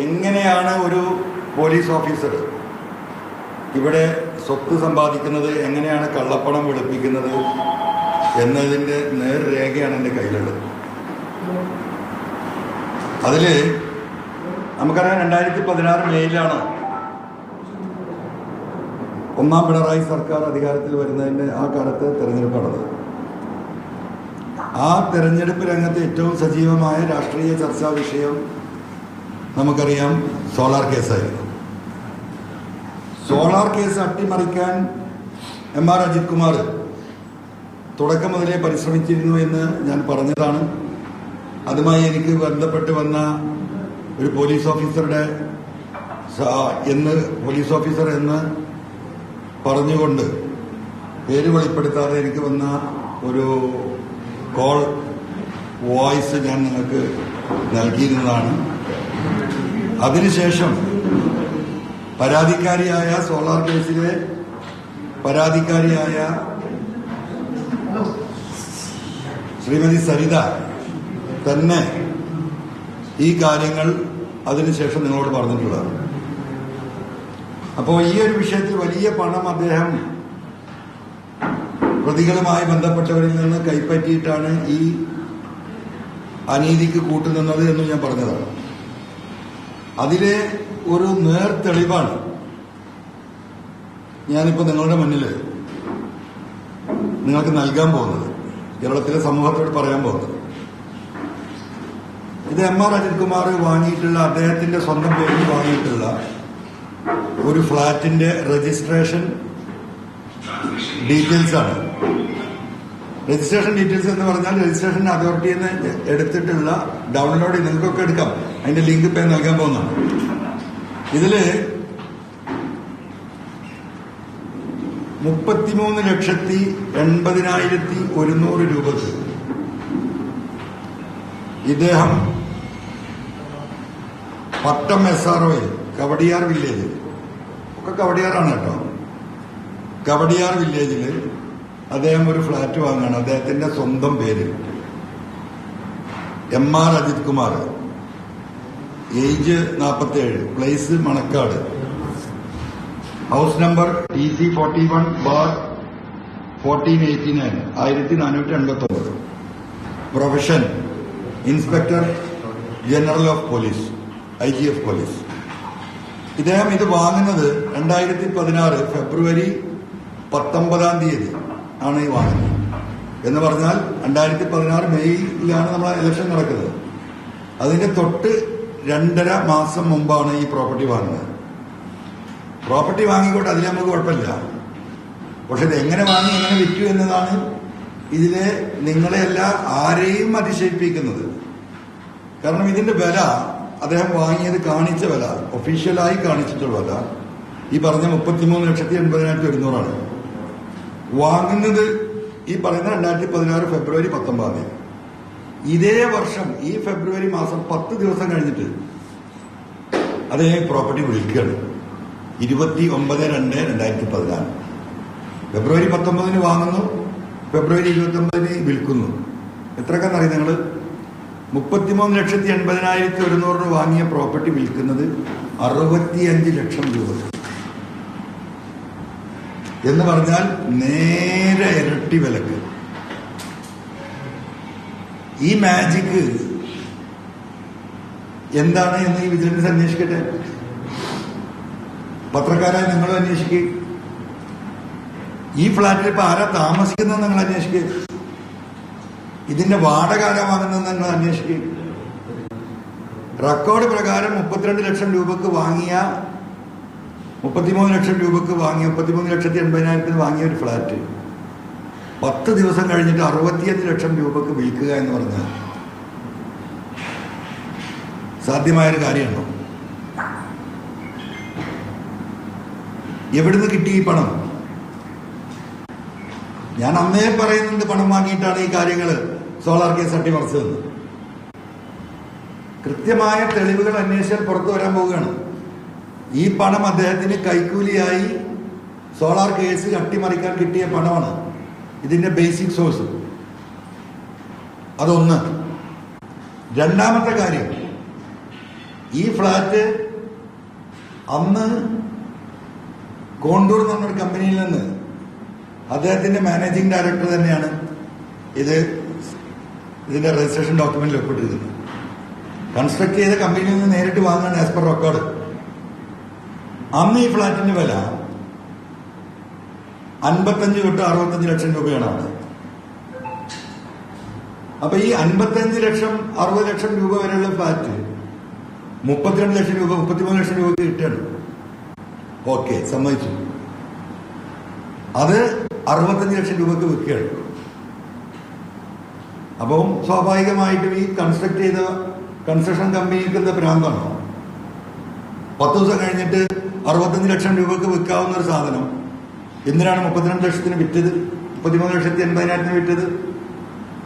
എങ്ങനെയാണ് ഒരു police officer ഇവിടെ സ്വത്ത് സമ്പാദിക്കുന്നത് എങ്ങനെയാണ് കള്ളപ്പണം വെളുപ്പിക്കുന്നത് എന്നതിന്റെ നേർരേഖയാണ് എന്റെ കയ്യിലുള്ളത്. അതിൽ നമുക്കറിയാം രണ്ടായിരത്തി പതിനാറ് മെയ്യിലാണ് ഒന്നാം പിണറായി സർക്കാർ അധികാരത്തിൽ വരുന്നതിന്റെ ആ കാലത്ത് തെരഞ്ഞെടുപ്പ് നടന്നത് ആ തെരഞ്ഞെടുപ്പ് രംഗത്ത് ഏറ്റവും സജീവമായ രാഷ്ട്രീയ ചർച്ചാ വിഷയം നമുക്കറിയാം സോളാർ കേസായിരുന്നു സോളാർ കേസ് അട്ടിമറിക്കാൻ എം ആർ അജിത് കുമാർ തുടക്കം മുതലേ പരിശ്രമിച്ചിരുന്നു എന്ന് ഞാൻ പറഞ്ഞതാണ്. അതുമായി എനിക്ക് ബന്ധപ്പെട്ട് വന്ന ഒരു പോലീസ് ഓഫീസറുടെ എന്ന് പോലീസ് ഓഫീസർ എന്ന് പറഞ്ഞുകൊണ്ട് പേര് വെളിപ്പെടുത്താതെ എനിക്ക് വന്ന ഒരു കോൾ വോയിസ് ഞാൻ നിങ്ങൾക്ക് നൽകിയിരുന്നതാണ്. അതിനുശേഷം പരാതിക്കാരിയായ സോളാർ കേസിലെ പരാതിക്കാരിയായ ശ്രീമതി സരിത തന്നെ ഈ കാര്യങ്ങൾ അതിനുശേഷം നിങ്ങളോട് പറഞ്ഞിട്ടുള്ളത് അപ്പോൾ ഈ ഒരു വിഷയത്തിൽ വലിയ പണം അദ്ദേഹം പ്രതികളുമായി ബന്ധപ്പെട്ടവരിൽ നിന്ന് കൈപ്പറ്റിയിട്ടാണ് ഈ അനീതിക്ക് കൂട്ടുനിന്നത് എന്ന് ഞാൻ പറഞ്ഞതാണ്. അതിലെ ഒരു നേർ തെളിവാണ്. ഞാനിപ്പോൾ നിങ്ങളുടെ മുന്നിൽ നിങ്ങൾക്ക് നൽകാൻ പോകുന്നത് കേരളത്തിലെ സമൂഹത്തോട് പറയാൻ പോകുന്നത്. ഇത് എം ആർ അജിത് കുമാർ വാങ്ങിയിട്ടുള്ള അദ്ദേഹത്തിന്റെ സ്വന്തം പേരിൽ വാങ്ങിയിട്ടുള്ള ഒരു ഫ്ളാറ്റിന്റെ രജിസ്ട്രേഷൻ ഡീറ്റെയിൽസ് ആണ് രജിസ്ട്രേഷൻ ഡീറ്റെയിൽസ് എന്ന് പറഞ്ഞാൽ രജിസ്ട്രേഷൻ അതോറിറ്റിയിൽ നിന്ന് എടുത്തിട്ടുള്ള ഡൗൺലോഡ് നിങ്ങൾക്കൊക്കെ എടുക്കാം. അതിന്റെ ലിങ്ക് ഇപ്പം നൽകാൻ പോകുന്നതാണ് ഇതിൽ മുപ്പത്തിമൂന്ന് ലക്ഷത്തി എൺപതിനായിരത്തി ഒരുന്നൂറ് രൂപക്ക് ഇദ്ദേഹം പട്ടം എസ് ആർ ഒയിൽ കവടിയാർ വില്ലേജിൽ. ഒക്കെ കവടിയാറാണ് കേട്ടോ. കവടിയാർ വില്ലേജിൽ അദ്ദേഹം ഒരു ഫ്ലാറ്റ് വാങ്ങാണ്. അദ്ദേഹത്തിന്റെ സ്വന്തം പേര്. M R Ajith Kumar. Age നാൽപ്പത്തേഴ് place Manacaud. House number T C forty one bar fourteen eighty nine ആയിരത്തി നാനൂറ്റി എൺപത്തി ഒമ്പത് profession inspector general of police I G F police ഇദ്ദേഹം ഇത് വാങ്ങുന്നത് രണ്ടായിരത്തി പതിനാറ് ഫെബ്രുവരി പത്തൊമ്പതാം തീയതി. ആണ് ഈ വാങ്ങുന്നത് എന്ന് പറഞ്ഞാൽ രണ്ടായിരത്തി പതിനാറ് മെയ്യിലാണ് നമ്മൾ ഇലക്ഷൻ നടക്കുന്നത്. അതിന്റെ തൊട്ട് രണ്ടര മാസം മുമ്പാണ് ഈ പ്രോപ്പർട്ടി വാങ്ങുന്നത്. പ്രോപ്പർട്ടി വാങ്ങിക്കോട്ടെ അതിൽ നമുക്ക് കുഴപ്പമില്ല. പക്ഷെ ഇത് എങ്ങനെ വാങ്ങി എങ്ങനെ വിറ്റു എന്നതാണ് ഇതിലെ നിങ്ങളെയല്ല ആരെയും അതിശയിപ്പിക്കുന്നത്. കാരണം ഇതിന്റെ വില അദ്ദേഹം വാങ്ങിയത് കാണിച്ച വില ഒഫീഷ്യലായി കാണിച്ചിട്ടുള്ള വില ഈ പറഞ്ഞ മുപ്പത്തിമൂന്ന് ലക്ഷത്തി എൺപതിനായിരത്തി ഒരുന്നൂറാണ്. വാങ്ങുന്നത് ഈ പറയുന്ന രണ്ടായിരത്തി പതിനാറ് ഫെബ്രുവരി പത്തൊമ്പതാം തീയതി. ഇതേ വർഷം ഈ ഫെബ്രുവരി മാസം പത്ത് ദിവസം കഴിഞ്ഞിട്ട് അതേ പ്രോപ്പർട്ടി വിൽക്കുകയാണ്. ഇരുപത്തി ഒമ്പത് രണ്ട് രണ്ടായിരത്തി പതിനാറ് ഫെബ്രുവരി പത്തൊമ്പതിന് വാങ്ങുന്നു ഫെബ്രുവരി ഇരുപത്തി ഒമ്പതിന് വിൽക്കുന്നു എത്രക്കെന്നറിയും നിങ്ങൾ? മുപ്പത്തിമൂന്ന് ലക്ഷത്തി എൺപതിനായിരത്തി ഒരുന്നൂറ് രൂപ വാങ്ങിയ പ്രോപ്പർട്ടി വിൽക്കുന്നത് അറുപത്തിയഞ്ച് ലക്ഷം രൂപ. എന്ന് പറഞ്ഞാൽ നേരെ ഇരട്ടി വിലക്ക്. ഈ മാജിക്ക് എന്താണ് എന്ന് ഈ വിജിലൻസ് അന്വേഷിക്കട്ടെ? പത്രക്കാരായി നിങ്ങൾ അന്വേഷിക്കുക ഈ ഫ്ലാറ്റിൽ ഇപ്പൊ ആരാ താമസിക്കുന്നത് നിങ്ങൾ അന്വേഷിക്കുക ഇതിന്റെ വാടക വാങ്ങുന്നത് നിങ്ങൾ അന്വേഷിക്കുക റെക്കോർഡ് പ്രകാരം മുപ്പത്തിരണ്ട് ലക്ഷം രൂപക്ക് വാങ്ങിയ മുപ്പത്തിമൂന്ന് ലക്ഷം രൂപക്ക് വാങ്ങി മുപ്പത്തിമൂന്ന് ലക്ഷത്തി എൺപതിനായിരത്തിന് വാങ്ങിയ ഒരു ഫ്ലാറ്റ്. പത്ത് ദിവസം കഴിഞ്ഞിട്ട് അറുപത്തിയഞ്ച് ലക്ഷം രൂപക്ക് വിൽക്കുക എന്ന് പറഞ്ഞാൽ സാധ്യമായൊരു കാര്യമുണ്ടോ? എവിടുന്ന് കിട്ടി ഈ പണം? ഞാൻ അന്നേ പറയുന്നുണ്ട് പണം വാങ്ങിയിട്ടാണ് ഈ കാര്യങ്ങൾ സോളാർ കേസ് അട്ടിമറിച്ചതെന്ന് കൃത്യമായ തെളിവുകൾ അന്വേഷിച്ചാൽ പുറത്തു വരാൻ പോവുകയാണ്. ഈ പണം അദ്ദേഹത്തിന് കൈക്കൂലിയായി സോളാർ കേസ് അട്ടിമറിക്കാൻ കിട്ടിയ പണമാണ് ഇതിന്റെ ബേസിക് സോഴ്സ് അതൊന്ന്. രണ്ടാമത്തെ കാര്യം. ഈ ഫ്ലാറ്റ് അന്ന് കോണ്ടൂർ എന്ന് പറഞ്ഞൊരു കമ്പനിയിൽ നിന്ന് അദ്ദേഹത്തിന്റെ മാനേജിംഗ് ഡയറക്ടർ തന്നെയാണ് ഇത് ഇതിന്റെ രജിസ്ട്രേഷൻ ഡോക്യുമെന്റിൽ ഒപ്പിട്ടിരിക്കുന്നത് കൺസ്ട്രക്ട് ചെയ്ത കമ്പനിയിൽ നിന്ന് നേരിട്ട് വാങ്ങുകയാണ് ആസ് പെർ റെക്കോർഡ് അന്ന് ഈ ഫ്ലാറ്റിന്റെ വില അൻപത്തഞ്ച് തൊട്ട് അറുപത്തഞ്ച് ലക്ഷം രൂപയാണ് അവിടെ. അപ്പൊ ഈ അൻപത്തഞ്ച് ലക്ഷം അറുപത് ലക്ഷം രൂപ വരെയുള്ള ഫ്ലാറ്റ് മുപ്പത്തിരണ്ട് ലക്ഷം രൂപ മുപ്പത്തിമൂന്ന് ലക്ഷം രൂപ കിട്ടുകയാണ്. ഓക്കെ സമ്മതിച്ചു. അത് അറുപത്തഞ്ച് ലക്ഷം രൂപക്ക് വിൽക്കുകയാണ്. അപ്പം സ്വാഭാവികമായിട്ടും ഈ കൺസ്ട്രക്ട് ചെയ്ത കൺസ്ട്രക്ഷൻ കമ്പനിക്ക് എന്താ ഭ്രാന്താണോ പത്ത് ദിവസം കഴിഞ്ഞിട്ട് അറുപത്തഞ്ച് ലക്ഷം രൂപക്ക് വിൽക്കാവുന്ന ഒരു സാധനം. എന്തിനാണ് മുപ്പത്തിരണ്ട് ലക്ഷത്തിന് വിറ്റത്? മുപ്പത്തിമൂന്ന് ലക്ഷത്തി എൺപതിനായിരത്തിന് വിറ്റത്?